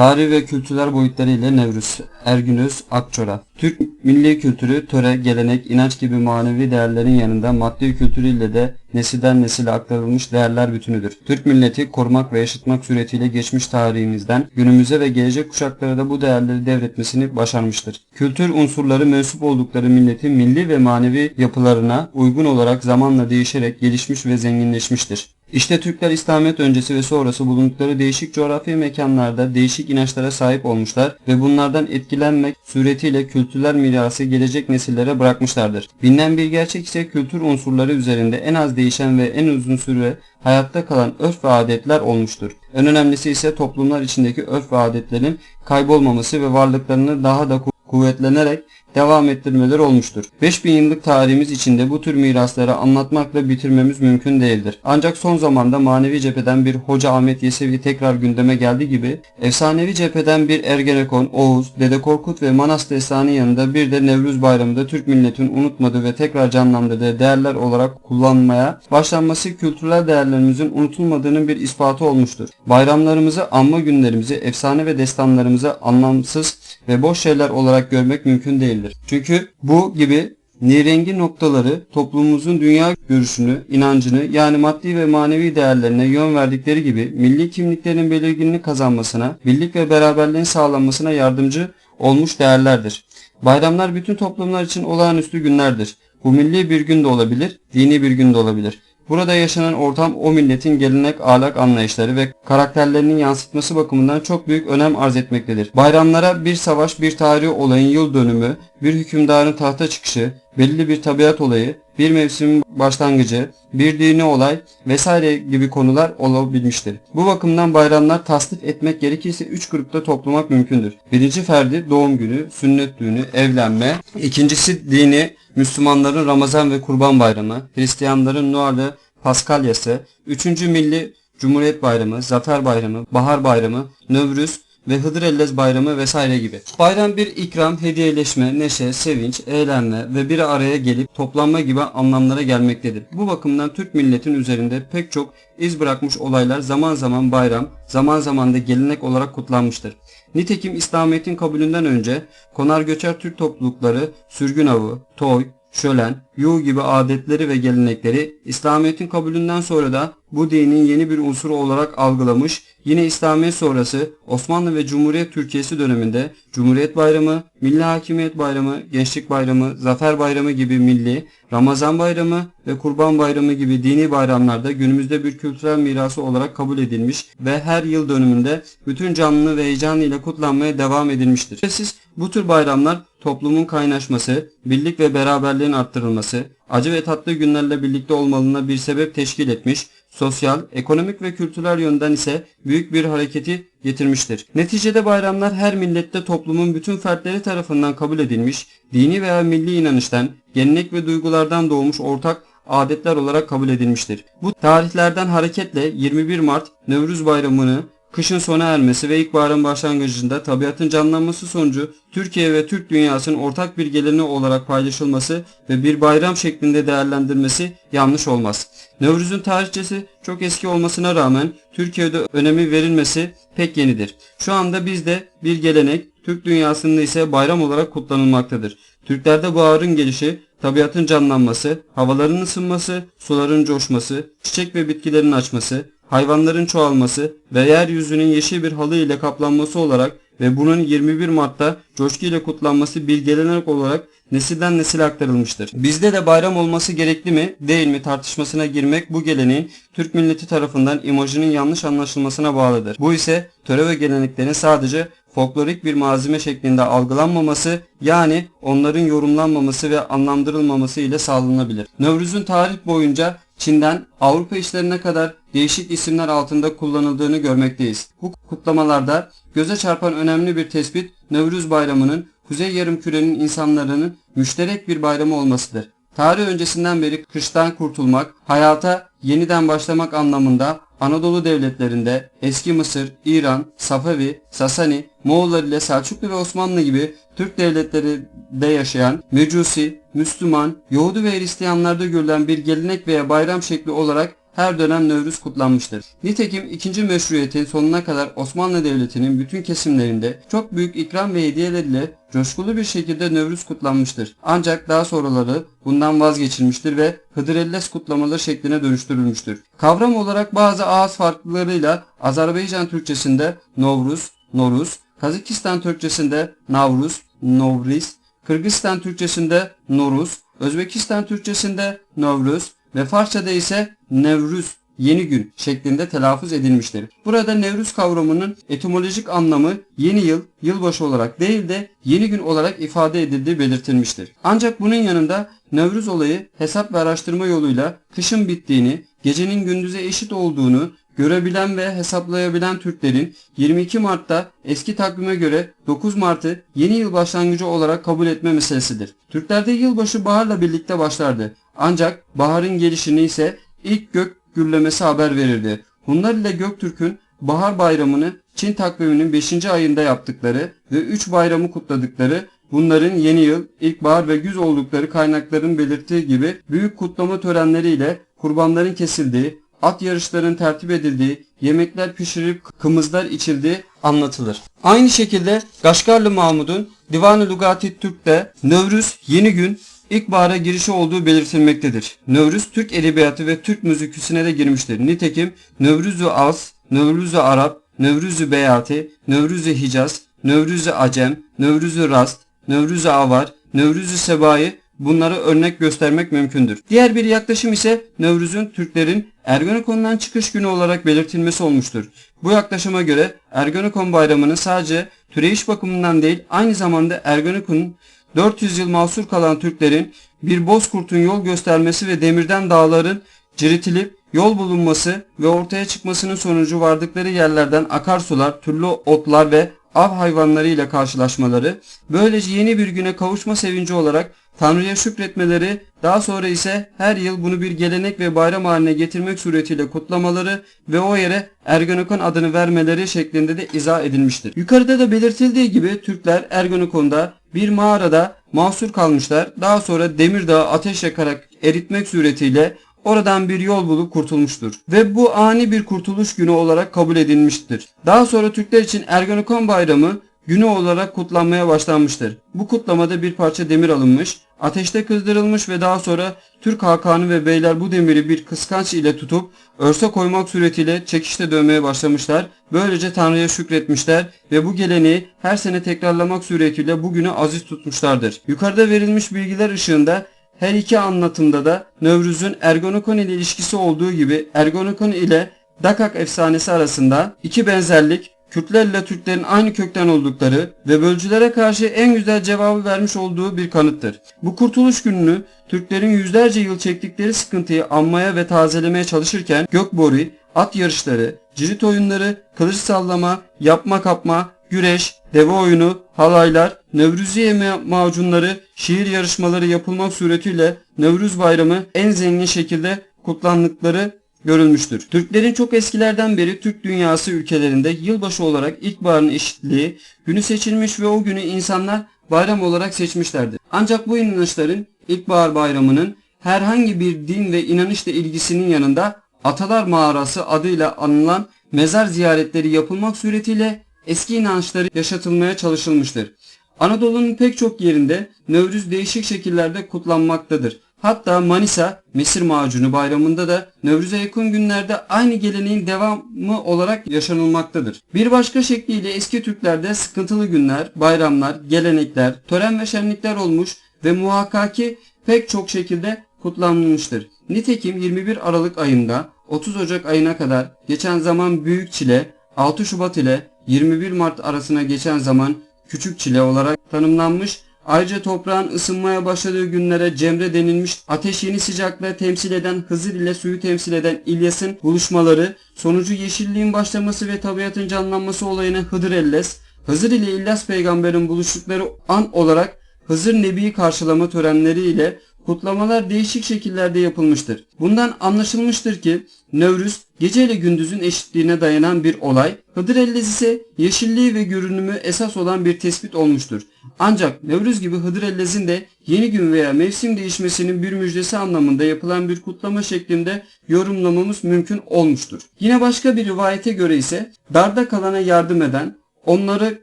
Tarih ve kültürel boyutları ile Nevruz, Ergünöz, Akçora. Türk milli kültürü, töre, gelenek, inanç gibi manevi değerlerin yanında maddi kültürüyle de nesilden nesile aktarılmış değerler bütünüdür. Türk milleti korumak ve yaşatmak suretiyle geçmiş tarihimizden günümüze ve gelecek kuşaklara da bu değerleri devretmesini başarmıştır. Kültür unsurları mensup oldukları milletin milli ve manevi yapılarına uygun olarak zamanla değişerek gelişmiş ve zenginleşmiştir. İşte Türkler İslamiyet öncesi ve sonrası bulundukları değişik coğrafi mekanlarda değişik inançlara sahip olmuşlar ve bunlardan etkilenmek suretiyle kültürel mirası gelecek nesillere bırakmışlardır. Bilinen bir gerçek ise kültür unsurları üzerinde en az değişen ve en uzun süre hayatta kalan örf ve adetler olmuştur. En önemlisi ise toplumlar içindeki örf ve adetlerin kaybolmaması ve varlıklarını daha da ku- kuvvetlenerek devam ettirmeleri olmuştur. 5000 yıllık tarihimiz içinde bu tür mirasları anlatmakla bitirmemiz mümkün değildir. Ancak son zamanda manevi cepheden bir Hoca Ahmet Yesevi tekrar gündeme geldi gibi efsanevi cepheden bir Ergenekon, Oğuz, Dede Korkut ve Manas Destanı yanında bir de Nevruz Bayramı'nda Türk milletinin unutmadığı ve tekrar canlandırdığı değerler olarak kullanmaya başlanması kültürel değerlerimizin unutulmadığının bir ispatı olmuştur. Bayramlarımızı, anma günlerimizi, efsane ve destanlarımızı anlamsız ve boş şeyler olarak görmek mümkün değildir. Çünkü bu gibi nirengi noktaları toplumumuzun dünya görüşünü, inancını yani maddi ve manevi değerlerine yön verdikleri gibi milli kimliklerin belirginliğini kazanmasına, birlik ve beraberliğin sağlanmasına yardımcı olmuş değerlerdir. Bayramlar bütün toplumlar için olağanüstü günlerdir. Bu milli bir gün de olabilir, dini bir gün de olabilir. Burada yaşanan ortam o milletin gelenek, ahlak anlayışları ve karakterlerinin yansıtması bakımından çok büyük önem arz etmektedir. Bayramlara bir savaş, bir tarihi olayın yıl dönümü, bir hükümdarın tahta çıkışı, belirli bir tabiat olayı, bir mevsimin başlangıcı, bir dini olay vesaire gibi konular olabilmiştir. Bu bakımdan bayramlar tasnif etmek gerekirse 3 grupta toplamak mümkündür. Birinci ferdi doğum günü, sünnet düğünü, evlenme. İkincisi dini, Müslümanların Ramazan ve Kurban Bayramı, Hristiyanların Noel'ı, Paskalyası. Üçüncü milli Cumhuriyet Bayramı, Zafer Bayramı, Bahar Bayramı, Növrüz ve Hıdrellez Bayramı vesaire gibi. Bayram bir ikram, hediyeleşme, neşe, sevinç, eğlenme ve bir araya gelip toplanma gibi anlamlara gelmektedir. Bu bakımdan Türk milletin üzerinde pek çok iz bırakmış olaylar zaman zaman bayram, zaman zaman da gelenek olarak kutlanmıştır. Nitekim İslamiyet'in kabulünden önce konar göçer Türk toplulukları sürgün avı, toy, şölen, yuh gibi adetleri ve gelenekleri İslamiyet'in kabulünden sonra da bu dinin yeni bir unsuru olarak algılamış, yine İslamiyet sonrası Osmanlı ve Cumhuriyet Türkiye'si döneminde Cumhuriyet Bayramı, Milli Hakimiyet Bayramı, Gençlik Bayramı, Zafer Bayramı gibi milli, Ramazan Bayramı ve Kurban Bayramı gibi dini bayramlarda günümüzde bir kültürel mirası olarak kabul edilmiş ve her yıl dönümünde bütün canlılığı ve heyecanıyla kutlanmaya devam edilmiştir. Şüphesiz bu tür bayramlar toplumun kaynaşması, birlik ve beraberliğin arttırılması, acı ve tatlı günlerle birlikte olmalığına bir sebep teşkil etmiş, sosyal, ekonomik ve kültürel yönden ise büyük bir hareketi getirmiştir. Neticede bayramlar her millette toplumun bütün fertleri tarafından kabul edilmiş, dini veya milli inanıştan, gelenek ve duygulardan doğmuş ortak adetler olarak kabul edilmiştir. Bu tarihlerden hareketle 21 Mart Nevruz Bayramı'nı kışın sona ermesi ve ilkbaharın başlangıcında tabiatın canlanması sonucu Türkiye ve Türk dünyasının ortak bir geleneği olarak paylaşılması ve bir bayram şeklinde değerlendirmesi yanlış olmaz. Nevruz'un tarihçesi çok eski olmasına rağmen Türkiye'de önemi verilmesi pek yenidir. Şu anda bizde bir gelenek, Türk dünyasında ise bayram olarak kutlanılmaktadır. Türklerde baharın gelişi, tabiatın canlanması, havaların ısınması, suların coşması, çiçek ve bitkilerin açması, hayvanların çoğalması ve yeryüzünün yeşil bir halı ile kaplanması olarak ve bunun 21 Mart'ta coşkuyla kutlanması bir gelenek olarak nesilden nesile aktarılmıştır. Bizde de bayram olması gerekli mi değil mi tartışmasına girmek bu geleneğin Türk milleti tarafından imajının yanlış anlaşılmasına bağlıdır. Bu ise töre ve geleneklerin sadece folklorik bir malzeme şeklinde algılanmaması yani onların yorumlanmaması ve anlamlandırılmaması ile sağlanabilir. Nevruz'un tarih boyunca Çin'den Avrupa işlerine kadar değişik isimler altında kullanıldığını görmekteyiz. Bu kutlamalarda göze çarpan önemli bir tespit Nevruz Bayramı'nın Kuzey Yarımküre'nin insanların müşterek bir bayramı olmasıdır. Tarih öncesinden beri kıştan kurtulmak, hayata yeniden başlamak anlamında Anadolu devletlerinde eski Mısır, İran, Safavi, Sasani, Moğollar ile Selçuklu ve Osmanlı gibi Türk devletlerinde yaşayan Mecusi, Müslüman, Yahudi ve Hristiyanlarda görülen bir gelenek veya bayram şekli olarak her dönem Nevruz kutlanmıştır. Nitekim 2. Meşruiyet'in sonuna kadar Osmanlı Devleti'nin bütün kesimlerinde çok büyük ikram ve hediyeler ile coşkulu bir şekilde Nevruz kutlanmıştır. Ancak daha sonraları bundan vazgeçilmiştir ve Hıdrellez kutlamaları şekline dönüştürülmüştür. Kavram olarak bazı ağız farklılıklarıyla Azerbaycan Türkçesinde Novruz, Noruz, Kazakistan Türkçesinde Navruz, Novriz, Kırgızistan Türkçesinde Noruz, Özbekistan Türkçesinde Novruz ve Farsçada ise Nevruz, yeni gün şeklinde telaffuz edilmiştir. Burada Nevruz kavramının etimolojik anlamı yeni yıl, yılbaşı olarak değil de yeni gün olarak ifade edildiği belirtilmiştir. Ancak bunun yanında Nevruz olayı hesap ve araştırma yoluyla kışın bittiğini, gecenin gündüze eşit olduğunu görebilen ve hesaplayabilen Türklerin 22 Mart'ta eski takvime göre 9 Mart'ı yeni yıl başlangıcı olarak kabul etme meselesidir. Türklerde yılbaşı baharla birlikte başlardı. Ancak baharın gelişini ise ilk gök gürlemesi haber verirdi. Hunlar ile Göktürk'ün bahar bayramını Çin takviminin 5. ayında yaptıkları ve 3 bayramı kutladıkları Bunların yeni yıl, ilkbahar ve güz oldukları kaynakların belirttiği gibi büyük kutlama törenleriyle kurbanların kesildiği, at yarışlarının tertip edildiği, yemekler pişirilip kımızlar içildiği anlatılır. Aynı şekilde Gaşgarlı Mahmud'un Divan-ı Lugati Türk'te Nevruz yeni gün ilkbahara girişi olduğu belirtilmektedir. Nevruz Türk edebiyatı ve Türk müziküsüne de girmiştir. Nitekim Nevruz-u Az, Nevruz-u Arap, Nevruz-u Beyati, Nevruz-u Hicaz, Nevruz-u Acem, Nevruz-u Rast, Nevruz-u Avar, Nevruz-u Sebai bunları örnek göstermek mümkündür. Diğer bir yaklaşım ise Nevruz'un Türklerin Ergenekon'dan çıkış günü olarak belirtilmesi olmuştur. Bu yaklaşıma göre Ergenekon bayramının sadece türeyiş bakımından değil aynı zamanda Ergenekon'un 400 yıl mahsur kalan Türklerin bir bozkurtun yol göstermesi ve demirden dağların ciritilip yol bulunması ve ortaya çıkmasının sonucu vardıkları yerlerden akarsular, türlü otlar ve av hayvanlarıyla karşılaşmaları, böylece yeni bir güne kavuşma sevinci olarak Tanrı'ya şükretmeleri, daha sonra ise her yıl bunu bir gelenek ve bayram haline getirmek suretiyle kutlamaları ve o yere Ergenekon adını vermeleri şeklinde de izah edilmiştir. Yukarıda da belirtildiği gibi Türkler Ergenekon'da bir mağarada mahsur kalmışlar. Daha sonra Demirdağ'ı ateş yakarak eritmek suretiyle oradan bir yol bulup kurtulmuştur. Ve bu ani bir kurtuluş günü olarak kabul edilmiştir. Daha sonra Türkler için Ergenekon bayramı günü olarak kutlanmaya başlanmıştır. Bu kutlamada bir parça demir alınmış, ateşte kızdırılmış ve daha sonra Türk hakanı ve beyler bu demiri bir kıskanç ile tutup örse koymak suretiyle çekişte dövmeye başlamışlar. Böylece Tanrı'ya şükretmişler ve bu geleneği her sene tekrarlamak suretiyle bugünü aziz tutmuşlardır. Yukarıda verilmiş bilgiler ışığında her iki anlatımda da Nevruz'un Ergonokon ile ilişkisi olduğu gibi Ergonokon ile Dakak efsanesi arasında iki benzerlik Kürtlerle Türklerin aynı kökten oldukları ve bölücülere karşı en güzel cevabı vermiş olduğu bir kanıttır. Bu kurtuluş gününü Türklerin yüzlerce yıl çektikleri sıkıntıyı anmaya ve tazelemeye çalışırken Gökbori, at yarışları, cirit oyunları, kılıç sallama, yapma kapma, güreş, deve oyunu, halaylar, Nevruziye ma- macunları, şiir yarışmaları yapılmak suretiyle Nevruz Bayramı en zengin şekilde kutlandıkları görülmüştür. Türklerin çok eskilerden beri Türk dünyası ülkelerinde yılbaşı olarak ilkbaharın eşitliği günü seçilmiş ve o günü insanlar bayram olarak seçmişlerdi. Ancak bu inanışların ilkbahar bayramının herhangi bir din ve inanışla ilgisinin yanında Atalar Mağarası adıyla anılan mezar ziyaretleri yapılmak suretiyle eski inançları yaşatılmaya çalışılmıştır. Anadolu'nun pek çok yerinde Nevruz değişik şekillerde kutlanmaktadır. Hatta Manisa Mesir Macunu bayramında da Nevruz'a yakın günlerde aynı geleneğin devamı olarak yaşanılmaktadır. Bir başka şekliyle eski Türklerde sıkıntılı günler, bayramlar, gelenekler, tören ve şenlikler olmuş ve muhakkaki pek çok şekilde kutlanmıştır. Nitekim 21 Aralık ayında 30 Ocak ayına kadar geçen zaman Büyük Çile, 6 Şubat ile 21 Mart arasına geçen zaman Küçük Çile olarak tanımlanmış Ayrıca toprağın ısınmaya başladığı günlere Cemre denilmiş. Ateş yeni sıcaklığı temsil eden Hızır ile suyu temsil eden İlyas'ın buluşmaları, sonucu yeşilliğin başlaması ve tabiatın canlanması olayını Hıdır Elles, Hızır ile İlyas peygamberin buluştukları an olarak Hızır Nebi'yi karşılama törenleri ile kutlamalar değişik şekillerde yapılmıştır. Bundan anlaşılmıştır ki Nevruz gece ile gündüzün eşitliğine dayanan bir olay, Hıdrellez ise yeşilliği ve görünümü esas olan bir tespit olmuştur. Ancak Nevruz gibi Hıdrellez'in de yeni gün veya mevsim değişmesinin bir müjdesi anlamında yapılan bir kutlama şeklinde yorumlamamız mümkün olmuştur. Yine başka bir rivayete göre ise darda kalana yardım eden, onları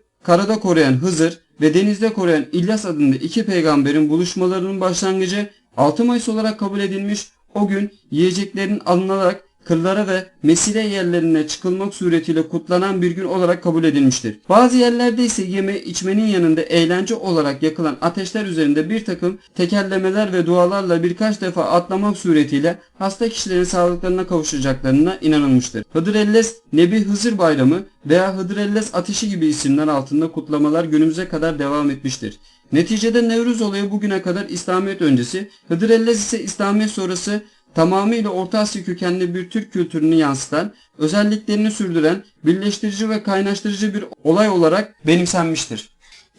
karada koruyan Hızır ve denizde koruyan İlyas adında iki peygamberin buluşmalarının başlangıcı 6 Mayıs olarak kabul edilmiş. O gün yiyeceklerin alınarak kırlara ve mesire yerlerine çıkılmak suretiyle kutlanan bir gün olarak kabul edilmiştir. Bazı yerlerde ise yeme içmenin yanında eğlence olarak yakılan ateşler üzerinde bir takım tekerlemeler ve dualarla birkaç defa atlamak suretiyle hasta kişilerin sağlıklarına kavuşacaklarına inanılmıştır. Hıdrellez Nebi Hızır Bayramı veya Hıdrellez Ateşi gibi isimler altında kutlamalar günümüze kadar devam etmiştir. Neticede Nevruz olayı bugüne kadar İslamiyet öncesi, Hıdrellez ise İslamiyet sonrası tamamıyla Orta Asya kökenli bir Türk kültürünü yansıtan, özelliklerini sürdüren, birleştirici ve kaynaştırıcı bir olay olarak benimsenmiştir.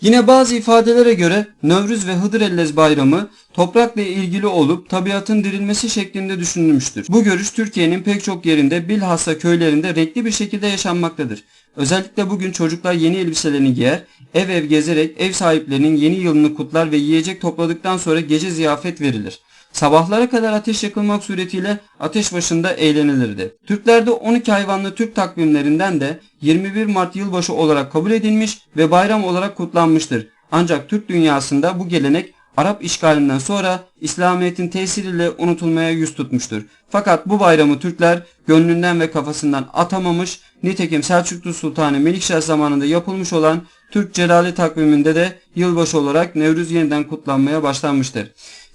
Yine bazı ifadelere göre Nevruz ve Hıdrellez bayramı toprakla ilgili olup tabiatın dirilmesi şeklinde düşünülmüştür. Bu görüş Türkiye'nin pek çok yerinde bilhassa köylerinde renkli bir şekilde yaşanmaktadır. Özellikle bugün çocuklar yeni elbiselerini giyer, ev ev gezerek ev sahiplerinin yeni yılını kutlar ve yiyecek topladıktan sonra gece ziyafet verilir. Sabahlara kadar ateş yakılmak suretiyle ateş başında eğlenilirdi. Türklerde 12 hayvanlı Türk takvimlerinden de 21 Mart yılbaşı olarak kabul edilmiş ve bayram olarak kutlanmıştır. Ancak Türk dünyasında bu gelenek Arap işgalinden sonra İslamiyet'in tesiriyle unutulmaya yüz tutmuştur. Fakat bu bayramı Türkler gönlünden ve kafasından atamamış, nitekim Selçuklu Sultanı Melikşah zamanında yapılmış olan Türk Celali takviminde de yılbaşı olarak Nevruz yeniden kutlanmaya başlanmıştır.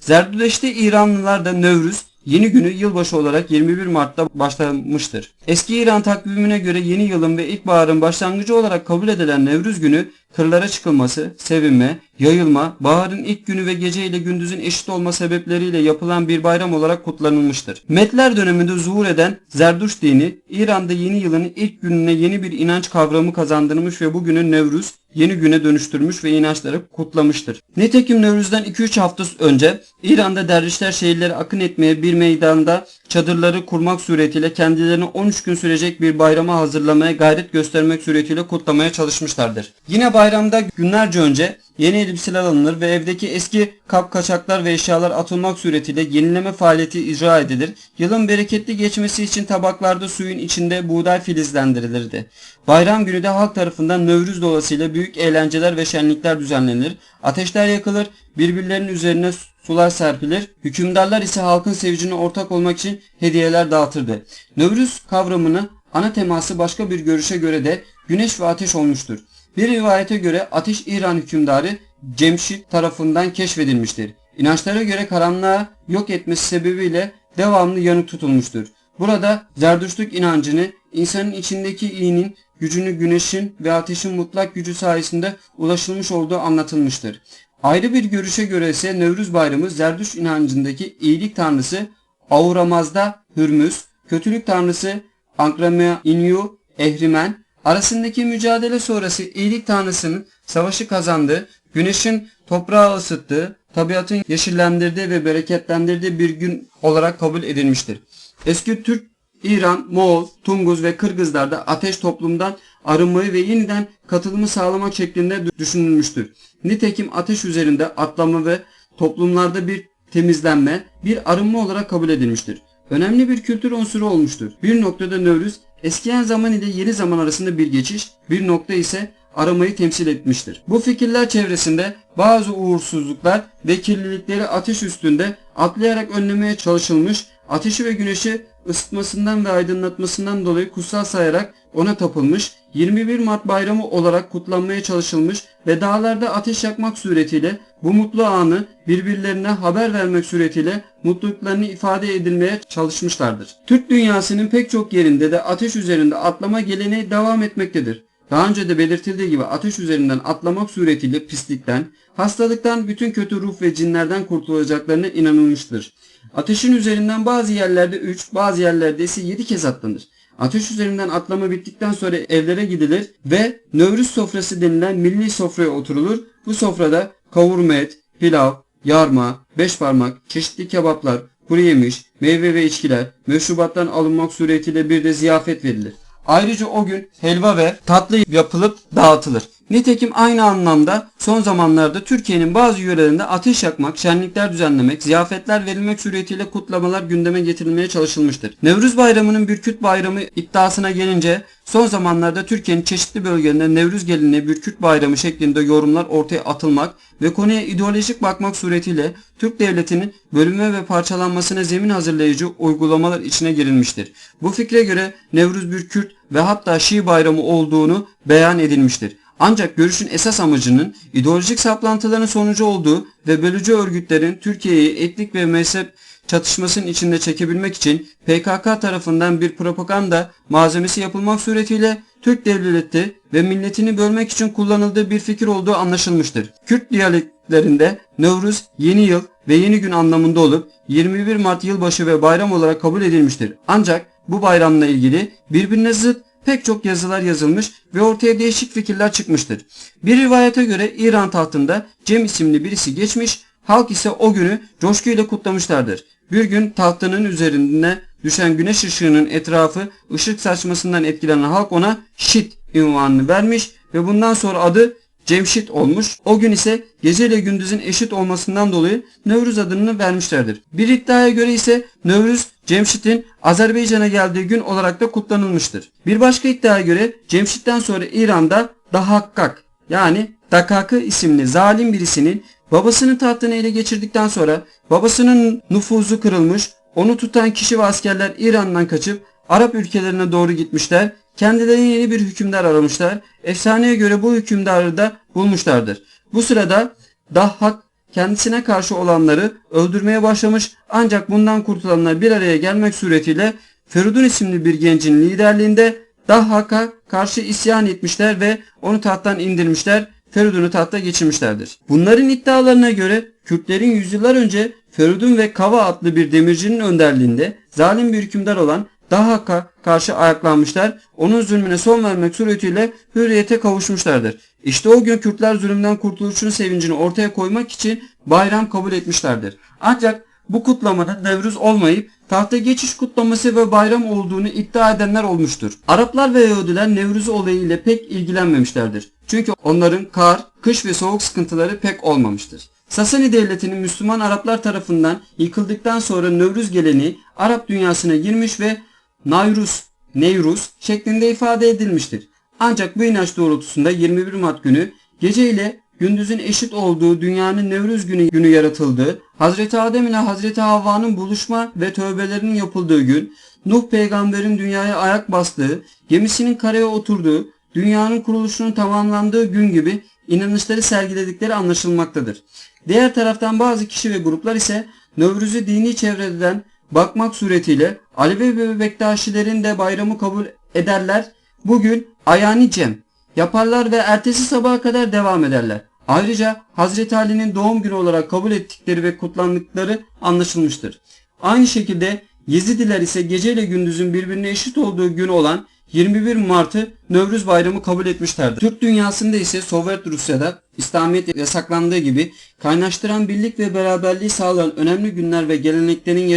Zerdüşt'te İranlılar da Nevruz yeni günü yılbaşı olarak 21 Mart'ta başlamıştır. Eski İran takvimine göre yeni yılın ve ilkbaharın başlangıcı olarak kabul edilen Nevruz günü kırlara çıkılması, sevinme, yayılma, baharın ilk günü ve gece ile gündüzün eşit olma sebepleriyle yapılan bir bayram olarak kutlanılmıştır. Metler döneminde zuhur eden Zerduş dini İran'da yeni yılın ilk gününe yeni bir inanç kavramı kazandırmış ve bugünü Nevruz yeni güne dönüştürmüş ve inançları kutlamıştır. Nitekim Nevruz'dan 2-3 hafta önce İran'da dervişler şehirlere akın etmeye bir meydanda çadırları kurmak suretiyle kendilerini 13 gün sürecek bir bayrama hazırlamaya gayret göstermek suretiyle kutlamaya çalışmışlardır. Yine bayramda günlerce önce yeni elbiseler alınır ve evdeki eski kap kaçaklar ve eşyalar atılmak suretiyle yenileme faaliyeti icra edilir. Yılın bereketli geçmesi için tabaklarda suyun içinde buğday filizlendirilirdi. Bayram günü de halk tarafından Nevruz dolayısıyla büyük eğlenceler ve şenlikler düzenlenir. Ateşler yakılır, birbirlerinin üzerine sular serpilir. Hükümdarlar ise halkın sevincine ortak olmak için hediyeler dağıtırdı. Nevruz kavramını ana teması başka bir görüşe göre de güneş ve ateş olmuştur. Bir rivayete göre ateş İran hükümdarı Cemşit tarafından keşfedilmiştir. İnançlara göre karanlığa yok etmesi sebebiyle devamlı yanık tutulmuştur. Burada Zerdüştlük inancını insanın içindeki iyinin gücünü güneşin ve ateşin mutlak gücü sayesinde ulaşılmış olduğu anlatılmıştır. Ayrı bir görüşe göre ise Nevruz Bayramı Zerdüş inancındaki iyilik tanrısı Auramaz'da Hürmüz, kötülük tanrısı Ankramya İnyu Ehrimen arasındaki mücadele sonrası iyilik tanrısının savaşı kazandığı, güneşin toprağı ısıttığı, tabiatın yeşillendirdiği ve bereketlendirdiği bir gün olarak kabul edilmiştir. Eski Türk İran, Moğol, Tunguz ve Kırgızlarda ateş toplumdan arınmayı ve yeniden katılımı sağlamak şeklinde düşünülmüştür. Nitekim ateş üzerinde atlama ve toplumlarda bir temizlenme, bir arınma olarak kabul edilmiştir. Önemli bir kültür unsuru olmuştur. Bir noktada Nevruz, eskiyen zaman ile yeni zaman arasında bir geçiş, bir nokta ise aramayı temsil etmiştir. Bu fikirler çevresinde bazı uğursuzluklar ve kirlilikleri ateş üstünde atlayarak önlemeye çalışılmış, ateşi ve güneşi ısıtmasından ve aydınlatmasından dolayı kutsal sayarak ona tapılmış, 21 Mart bayramı olarak kutlanmaya çalışılmış ve dağlarda ateş yakmak suretiyle bu mutlu anı birbirlerine haber vermek suretiyle mutluluklarını ifade edilmeye çalışmışlardır. Türk dünyasının pek çok yerinde de ateş üzerinde atlama geleneği devam etmektedir. Daha önce de belirtildiği gibi ateş üzerinden atlamak suretiyle pislikten, hastalıktan, bütün kötü ruh ve cinlerden kurtulacaklarına inanılmıştır. Ateşin üzerinden bazı yerlerde 3, bazı yerlerde ise 7 kez atlanır. Ateş üzerinden atlama bittikten sonra evlere gidilir ve Növrüz sofrası denilen milli sofraya oturulur. Bu sofrada kavurma et, pilav, yarma, beş parmak, çeşitli kebaplar, kuru yemiş, meyve ve içkiler, meşrubattan alınmak suretiyle bir de ziyafet verilir. Ayrıca o gün helva ve tatlı yapılıp dağıtılır. Nitekim aynı anlamda son zamanlarda Türkiye'nin bazı yörelerinde ateş yakmak, şenlikler düzenlemek, ziyafetler verilmek suretiyle kutlamalar gündeme getirilmeye çalışılmıştır. Nevruz Bayramı'nın bir Kürt bayramı iddiasına gelince son zamanlarda Türkiye'nin çeşitli bölgelerinde Nevruz geleneği bir Kürt bayramı şeklinde yorumlar ortaya atılmak ve konuya ideolojik bakmak suretiyle Türk devletinin bölünme ve parçalanmasına zemin hazırlayıcı uygulamalar içine girilmiştir. Bu fikre göre Nevruz bir Kürt ve hatta Şii bayramı olduğunu beyan edilmiştir. Ancak görüşün esas amacının ideolojik saplantıların sonucu olduğu ve bölücü örgütlerin Türkiye'yi etnik ve mezhep çatışmasının içinde çekebilmek için PKK tarafından bir propaganda malzemesi yapılmak suretiyle Türk devleti ve milletini bölmek için kullanıldığı bir fikir olduğu anlaşılmıştır. Kürt diyaleklerinde Nevruz, yeni yıl ve yeni gün anlamında olup 21 Mart yılbaşı ve bayram olarak kabul edilmiştir. Ancak bu bayramla ilgili birbirine zıt pek çok yazılar yazılmış ve ortaya değişik fikirler çıkmıştır. Bir rivayete göre İran tahtında Cem isimli birisi geçmiş, halk ise o günü coşkuyla kutlamışlardır. Bir gün tahtının üzerine düşen güneş ışığının etrafı ışık saçmasından etkilenen halk ona Şit ünvanını vermiş ve bundan sonra adı Cemşit olmuş. O gün ise gece ile gündüzün eşit olmasından dolayı Nevruz adını vermişlerdir. Bir iddiaya göre ise Nevruz Cemşit'in Azerbaycan'a geldiği gün olarak da kutlanılmıştır. Bir başka iddiaya göre Cemşit'ten sonra İran'da Dahakkak yani Dakakı isimli zalim birisinin babasının tahtını ele geçirdikten sonra babasının nüfuzu kırılmış, onu tutan kişi ve askerler İran'dan kaçıp Arap ülkelerine doğru gitmişler. Kendilerine yeni bir hükümdar aramışlar. Efsaneye göre bu hükümdarı da bulmuşlardır. Bu sırada Dahhak kendisine karşı olanları öldürmeye başlamış ancak bundan kurtulanlar bir araya gelmek suretiyle Feridun isimli bir gencin liderliğinde Dahhak'a karşı isyan etmişler ve onu tahttan indirmişler. Feridun'u tahta geçirmişlerdir. Bunların iddialarına göre Kürtlerin yüzyıllar önce Feridun ve Kava adlı bir demircinin önderliğinde zalim bir hükümdar olan Dahak'a karşı ayaklanmışlar. Onun zulmüne son vermek suretiyle hürriyete kavuşmuşlardır. İşte o gün Kürtler zulümden kurtuluşun sevincini ortaya koymak için bayram kabul etmişlerdir. Ancak bu kutlamanın Nevruz olmayıp tahta geçiş kutlaması ve bayram olduğunu iddia edenler olmuştur. Araplar ve Yahudiler Nevruz olayı ile pek ilgilenmemişlerdir. Çünkü onların kar, kış ve soğuk sıkıntıları pek olmamıştır. Sasani devletinin Müslüman Araplar tarafından yıkıldıktan sonra Nevruz geleneği Arap dünyasına girmiş ve Nayruz, Nevruz şeklinde ifade edilmiştir. Ancak bu inanç doğrultusunda 21 Mart günü gece ile gündüzün eşit olduğu dünyanın Nevruz günü günü yaratıldığı, Hazreti Adem ile Hazreti Havva'nın buluşma ve tövbelerinin yapıldığı gün, Nuh peygamberin dünyaya ayak bastığı, gemisinin karaya oturduğu, dünyanın kuruluşunun tamamlandığı gün gibi inanışları sergiledikleri anlaşılmaktadır. Diğer taraftan bazı kişi ve gruplar ise Nevruz'u dini çevreden bakmak suretiyle Alevi ve Bektaşilerin de bayramı kabul ederler. Bugün Ayani Cem yaparlar ve ertesi sabaha kadar devam ederler. Ayrıca Hazreti Ali'nin doğum günü olarak kabul ettikleri ve kutlandıkları anlaşılmıştır. Aynı şekilde Yezidiler ise gece ile gündüzün birbirine eşit olduğu gün olan 21 Mart'ı Nevruz Bayramı kabul etmişlerdir. Türk dünyasında ise Sovyet Rusya'da İslamiyet yasaklandığı gibi kaynaştıran birlik ve beraberliği sağlayan önemli günler ve geleneklerin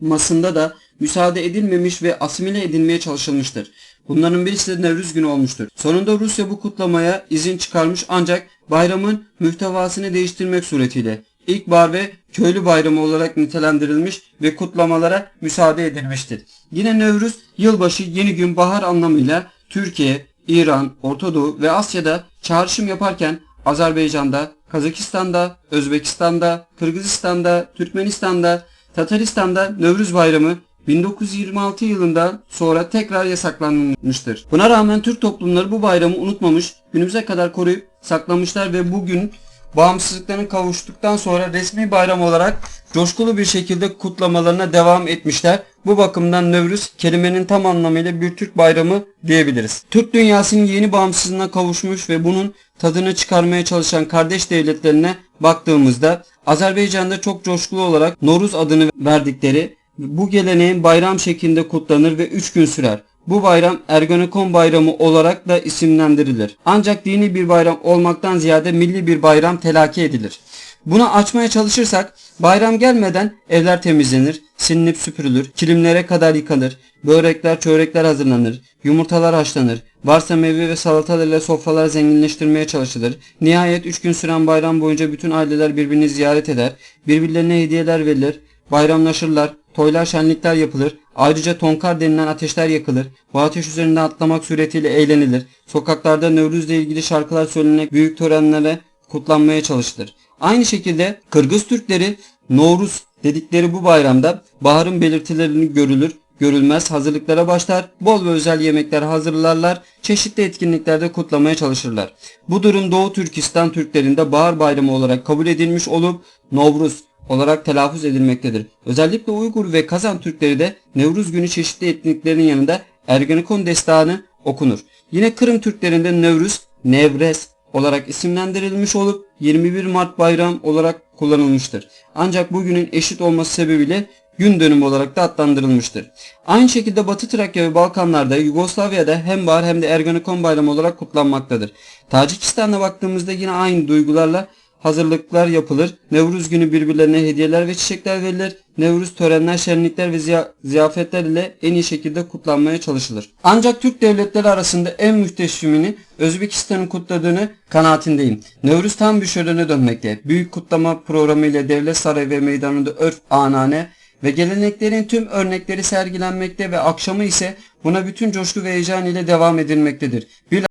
yaşanmasında da müsaade edilmemiş ve asimile edilmeye çalışılmıştır. Bunların birisi de Nevruz günü olmuştur. Sonunda Rusya bu kutlamaya izin çıkarmış ancak bayramın mühtevasını değiştirmek suretiyle ilkbahar ve köylü bayramı olarak nitelendirilmiş ve kutlamalara müsaade edilmiştir. Yine Nevruz, yılbaşı, yeni gün, bahar anlamıyla Türkiye, İran, Orta Doğu ve Asya'da çağrışım yaparken Azerbaycan'da, Kazakistan'da, Özbekistan'da, Kırgızistan'da, Türkmenistan'da, Tataristan'da Nevruz Bayramı 1926 yılında sonra tekrar yasaklanmıştır. Buna rağmen Türk toplumları bu bayramı unutmamış, günümüze kadar koruyup saklamışlar ve bugün bağımsızlıklarını kavuştuktan sonra resmi bayram olarak coşkulu bir şekilde kutlamalarına devam etmişler. Bu bakımdan Nevruz kelimenin tam anlamıyla bir Türk bayramı diyebiliriz. Türk dünyasının yeni bağımsızlığına kavuşmuş ve bunun tadını çıkarmaya çalışan kardeş devletlerine baktığımızda Azerbaycan'da çok coşkulu olarak Noruz adını verdikleri bu geleneğin bayram şeklinde kutlanır ve 3 gün sürer. Bu bayram Ergenekon bayramı olarak da isimlendirilir. Ancak dini bir bayram olmaktan ziyade milli bir bayram telakki edilir. Bunu açmaya çalışırsak bayram gelmeden evler temizlenir, silinip süpürülür, kilimlere kadar yıkanır, börekler, çörekler hazırlanır, yumurtalar haşlanır, varsa meyve ve salatalarla sofralar zenginleştirmeye çalışılır. Nihayet 3 gün süren bayram boyunca bütün aileler birbirini ziyaret eder, birbirlerine hediyeler verilir, bayramlaşırlar, toylar şenlikler yapılır, ayrıca tonkar denilen ateşler yakılır, bu ateş üzerinde atlamak suretiyle eğlenilir, sokaklarda Nevruz'la ilgili şarkılar söylenerek büyük törenlere kutlanmaya çalışılır. Aynı şekilde Kırgız Türkleri Novruz dedikleri bu bayramda baharın belirtilerini görülür, görülmez hazırlıklara başlar, bol ve özel yemekler hazırlarlar, çeşitli etkinliklerde kutlamaya çalışırlar. Bu durum Doğu Türkistan Türklerinde bahar bayramı olarak kabul edilmiş olup Novruz olarak telaffuz edilmektedir. Özellikle Uygur ve Kazan Türkleri de Nevruz günü çeşitli etkinliklerin yanında Ergenekon destanı okunur. Yine Kırım Türklerinde Nevruz, Nevrez olarak isimlendirilmiş olup 21 Mart bayram olarak kullanılmıştır. Ancak bugünün eşit olması sebebiyle gün dönümü olarak da adlandırılmıştır. Aynı şekilde Batı Trakya ve Balkanlarda Yugoslavya'da hem bahar hem de Ergenekon bayramı olarak kutlanmaktadır. Tacikistan'a baktığımızda yine aynı duygularla hazırlıklar yapılır. Nevruz günü birbirlerine hediyeler ve çiçekler verilir. Nevruz törenler, şenlikler ve ziya- ziyafetler ile en iyi şekilde kutlanmaya çalışılır. Ancak Türk devletleri arasında en müsteşrimini Özbekistan'ın kutladığını kanaatindeyim. Nevruz tam bir şölene dönmekte. Büyük kutlama programı ile devlet sarayı ve meydanında örf, anane ve geleneklerin tüm örnekleri sergilenmekte ve akşamı ise buna bütün coşku ve heyecan ile devam edilmektedir. Bir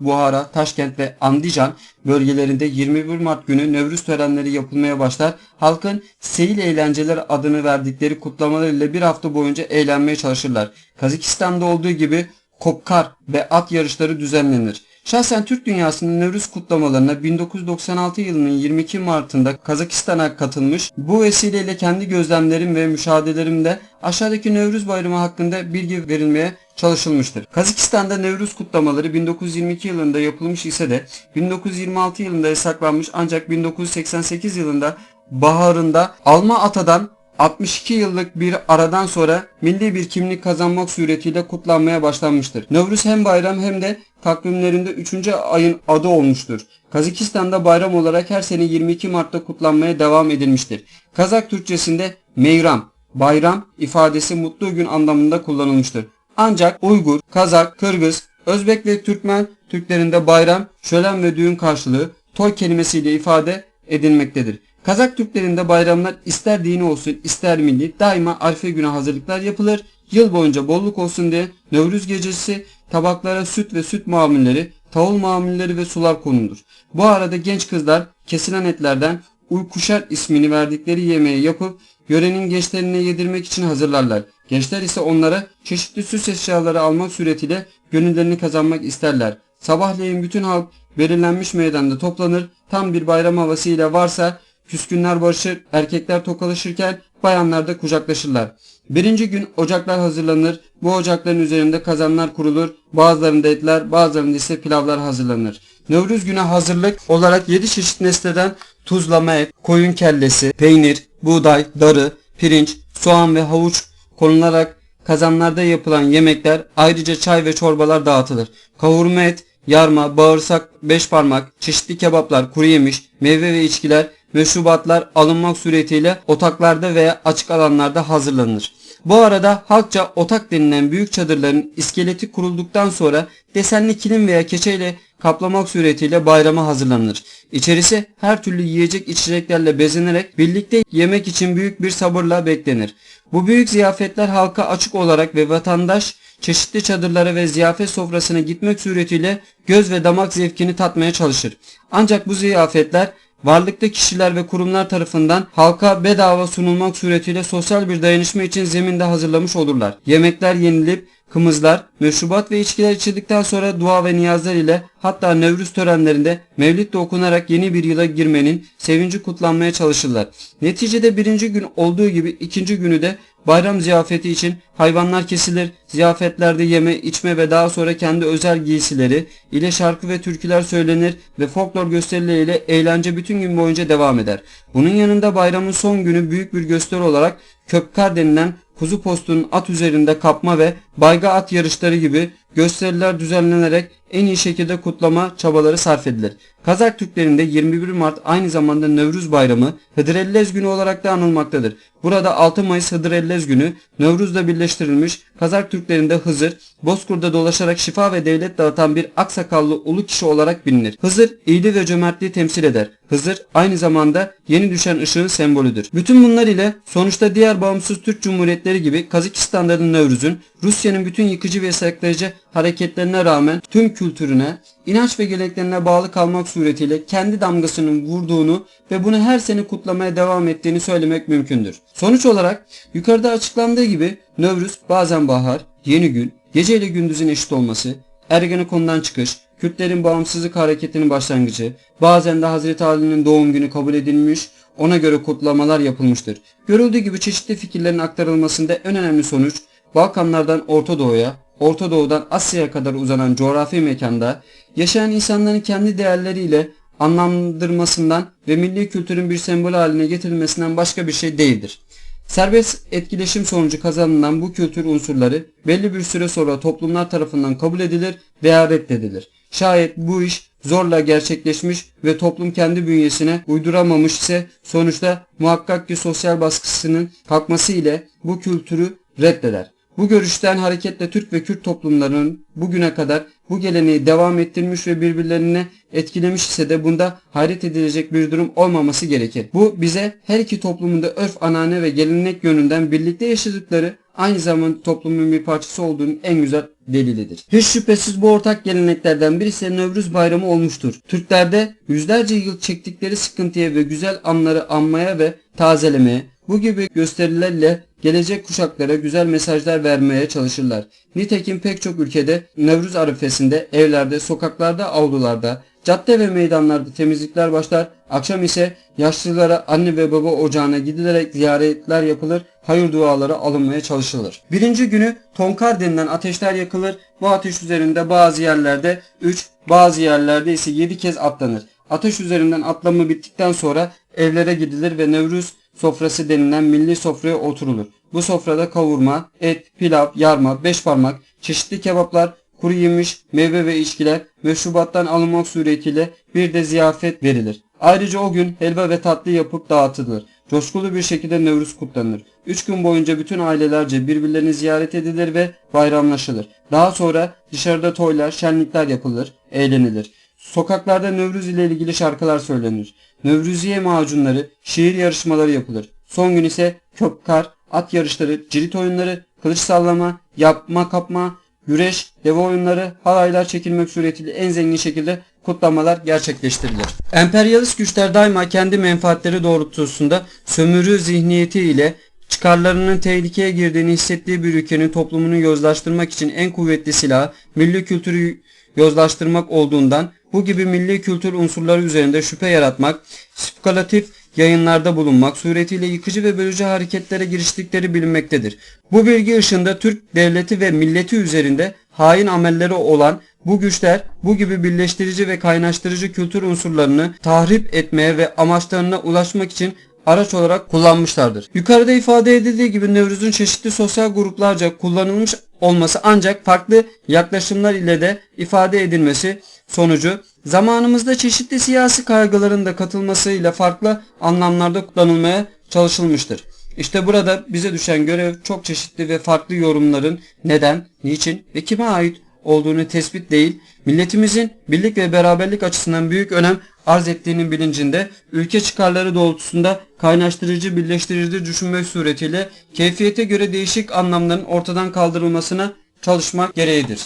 Buhara, Taşkent ve Andijan bölgelerinde 21 Mart günü Nevruz törenleri yapılmaya başlar. Halkın Seyil Eğlenceler adını verdikleri kutlamalar ile bir hafta boyunca eğlenmeye çalışırlar. Kazakistan'da olduğu gibi kopkar ve at yarışları düzenlenir. Şahsen Türk dünyasının Nevruz kutlamalarına 1996 yılının 22 Mart'ında Kazakistan'a katılmış. Bu vesileyle kendi gözlemlerim ve müşahedelerimde aşağıdaki Nevruz Bayramı hakkında bilgi verilmeye çalışılmıştır. Kazakistan'da Nevruz kutlamaları 1922 yılında yapılmış ise de 1926 yılında yasaklanmış ancak 1988 yılında baharında Alma Ata'dan 62 yıllık bir aradan sonra milli bir kimlik kazanmak suretiyle kutlanmaya başlanmıştır. Nevruz hem bayram hem de takvimlerinde 3. ayın adı olmuştur. Kazakistan'da bayram olarak her sene 22 Mart'ta kutlanmaya devam edilmiştir. Kazak Türkçesinde meyram, bayram ifadesi mutlu gün anlamında kullanılmıştır. Ancak Uygur, Kazak, Kırgız, Özbek ve Türkmen Türklerinde bayram, şölen ve düğün karşılığı toy kelimesiyle ifade edilmektedir. Kazak Türklerinde bayramlar ister dini olsun ister milli daima Arife günü hazırlıklar yapılır. Yıl boyunca bolluk olsun diye Nevruz gecesi tabaklara süt ve süt mamulleri, tavul mamulleri ve sular konulur. Bu arada genç kızlar kesilen etlerden uykuşar ismini verdikleri yemeği yapıp yörenin gençlerine yedirmek için hazırlarlar. Gençler ise onlara çeşitli süs eşyaları almak suretiyle gönüllerini kazanmak isterler. Sabahleyin bütün halk belirlenmiş meydanda toplanır. Tam bir bayram havasıyla varsa küskünler barışır, erkekler tokalaşırken bayanlar da kucaklaşırlar. Birinci gün ocaklar hazırlanır. Bu ocakların üzerinde kazanlar kurulur. Bazılarında etler, bazılarında ise pilavlar hazırlanır. Nevruz günü hazırlık olarak 7 çeşit nesneden tuzlama et, koyun kellesi, peynir, buğday, darı, pirinç, soğan ve havuç konularak kazanlarda yapılan yemekler ayrıca çay ve çorbalar dağıtılır. Kavurma et, yarma, bağırsak, beş parmak, çeşitli kebaplar, kuru yemiş, meyve ve içkiler, meşrubatlar alınmak suretiyle otaklarda veya açık alanlarda hazırlanır. Bu arada halkça otak denilen büyük çadırların iskeleti kurulduktan sonra desenli kilim veya keçeyle kaplamak suretiyle bayrama hazırlanır. İçerisi her türlü yiyecek içeceklerle bezenerek birlikte yemek için büyük bir sabırla beklenir. Bu büyük ziyafetler halka açık olarak ve vatandaş çeşitli çadırlara ve ziyafet sofrasına gitmek suretiyle göz ve damak zevkini tatmaya çalışır. Ancak bu ziyafetler varlıklı kişiler ve kurumlar tarafından halka bedava sunulmak suretiyle sosyal bir dayanışma için zeminde hazırlamış olurlar. Yemekler yenilip kımızlar, meşrubat ve içkiler içildikten sonra dua ve niyazlar ile hatta Nevruz törenlerinde mevlid de okunarak yeni bir yıla girmenin sevinci kutlanmaya çalışırlar. Neticede birinci gün olduğu gibi ikinci günü de bayram ziyafeti için hayvanlar kesilir, ziyafetlerde yeme, içme ve daha sonra kendi özel giysileri ile şarkı ve türküler söylenir ve folklor gösterileriyle eğlence bütün gün boyunca devam eder. Bunun yanında bayramın son günü büyük bir gösteri olarak Köpkar denilen kuzu postunun at üzerinde kapma ve bayga at yarışları gibi gösteriler düzenlenerek en iyi şekilde kutlama çabaları sarf edilir. Kazak Türklerinde 21 Mart aynı zamanda Nevruz Bayramı Hıdrellez Günü olarak da anılmaktadır. Burada 6 Mayıs Hıdrellez Günü Nevruz'la birleştirilmiş Kazak Türklerinde Hızır, Bozkur'da dolaşarak şifa ve devlet dağıtan bir aksakallı ulu kişi olarak bilinir. Hızır iyiliği ve cömertliği temsil eder. Hızır aynı zamanda yeni düşen ışığın sembolüdür. Bütün bunlar ile sonuçta diğer bağımsız Türk Cumhuriyetleri gibi Kazakistan'da da Nevruz'un Rusya'nın bütün yıkıcı ve yasaklayıcı hareketlerine rağmen tüm kültürüne, inanç ve geleneklerine bağlı kalmak suretiyle kendi damgasının vurduğunu ve bunu her sene kutlamaya devam ettiğini söylemek mümkündür. Sonuç olarak yukarıda açıklandığı gibi Nevruz bazen bahar, yeni gün, gece ile gündüzün eşit olması, Ergenekon'dan çıkış, Kürtlerin bağımsızlık hareketinin başlangıcı, bazen de Hazreti Ali'nin doğum günü kabul edilmiş, ona göre kutlamalar yapılmıştır. Görüldüğü gibi çeşitli fikirlerin aktarılmasında en önemli sonuç, Balkanlardan Orta Doğu'ya, Orta Doğu'dan Asya'ya kadar uzanan coğrafi mekanda yaşayan insanların kendi değerleriyle anlamlandırmasından ve milli kültürün bir sembolü haline getirilmesinden başka bir şey değildir. Serbest etkileşim sonucu kazanılan bu kültür unsurları belli bir süre sonra toplumlar tarafından kabul edilir veya reddedilir. Şayet bu iş zorla gerçekleşmiş ve toplum kendi bünyesine uyduramamış ise sonuçta muhakkak ki sosyal baskısının kalkması ile bu kültürü reddeder. Bu görüşten hareketle Türk ve Kürt toplumlarının bugüne kadar bu geleneği devam ettirmiş ve birbirlerini etkilemiş ise de bunda hayret edilecek bir durum olmaması gerekir. Bu bize her iki toplumunda örf, anane ve gelenek yönünden birlikte yaşadıkları aynı zamanda toplumun bir parçası olduğunun en güzel delilidir. Hiç şüphesiz bu ortak geleneklerden birisi Nevruz Bayramı olmuştur. Türklerde yüzlerce yıl çektikleri sıkıntıya ve güzel anları anmaya ve tazelemeye, bu gibi gösterilerle gelecek kuşaklara güzel mesajlar vermeye çalışırlar. Nitekim pek çok ülkede Nevruz arifesinde evlerde, sokaklarda, avlularda, cadde ve meydanlarda temizlikler başlar. Akşam ise yaşlılara anne ve baba ocağına gidilerek ziyaretler yapılır, hayır duaları alınmaya çalışılır. Birinci günü tonkar denilen ateşler yakılır. Bu ateş üzerinde bazı yerlerde 3, bazı yerlerde ise 7 kez atlanır. Ateş üzerinden atlama bittikten sonra evlere gidilir ve Nevruz sofrası denilen milli sofraya oturulur. Bu sofrada kavurma, et, pilav, yarma, beş parmak, çeşitli kebaplar, kuru yemiş, meyve ve içkiler meşrubattan alınmak suretiyle bir de ziyafet verilir. Ayrıca o gün helva ve tatlı yapıp dağıtılır. Coşkulu bir şekilde Nevruz kutlanır. Üç gün boyunca bütün ailelerce birbirlerini ziyaret edilir ve bayramlaşılır. Daha sonra dışarıda toylar, şenlikler yapılır, eğlenilir. Sokaklarda Nevruz ile ilgili şarkılar söylenir. Nevruziye macunları, şiir yarışmaları yapılır. Son gün ise köpkar, at yarışları, cirit oyunları, kılıç sallama, yapma kapma, güreş, deve oyunları, halaylar çekilmek suretiyle en zengin şekilde kutlamalar gerçekleştirilir. Emperyalist güçler daima kendi menfaatleri doğrultusunda sömürü zihniyeti ile çıkarlarının tehlikeye girdiğini hissettiği bir ülkenin toplumunu yozlaştırmak için en kuvvetli silah milli kültürü yozlaştırmak olduğundan bu gibi milli kültür unsurları üzerinde şüphe yaratmak, spekülatif yayınlarda bulunmak suretiyle yıkıcı ve bölücü hareketlere giriştikleri bilinmektedir. Bu bilgi ışığında Türk devleti ve milleti üzerinde hain amelleri olan bu güçler bu gibi birleştirici ve kaynaştırıcı kültür unsurlarını tahrip etmeye ve amaçlarına ulaşmak için araç olarak kullanmışlardır. Yukarıda ifade edildiği gibi Nevruz'un çeşitli sosyal gruplarca kullanılmış olması ancak farklı yaklaşımlar ile de ifade edilmesi sonucu zamanımızda çeşitli siyasi kaygıların da katılmasıyla farklı anlamlarda kullanılmaya çalışılmıştır. İşte burada bize düşen görev çok çeşitli ve farklı yorumların neden, niçin ve kime ait olduğunu tespit değil, milletimizin birlik ve beraberlik açısından büyük önem arz ettiğinin bilincinde ülke çıkarları doğrultusunda kaynaştırıcı, birleştirici düşünmek suretiyle keyfiyete göre değişik anlamların ortadan kaldırılmasına çalışmak gereğidir.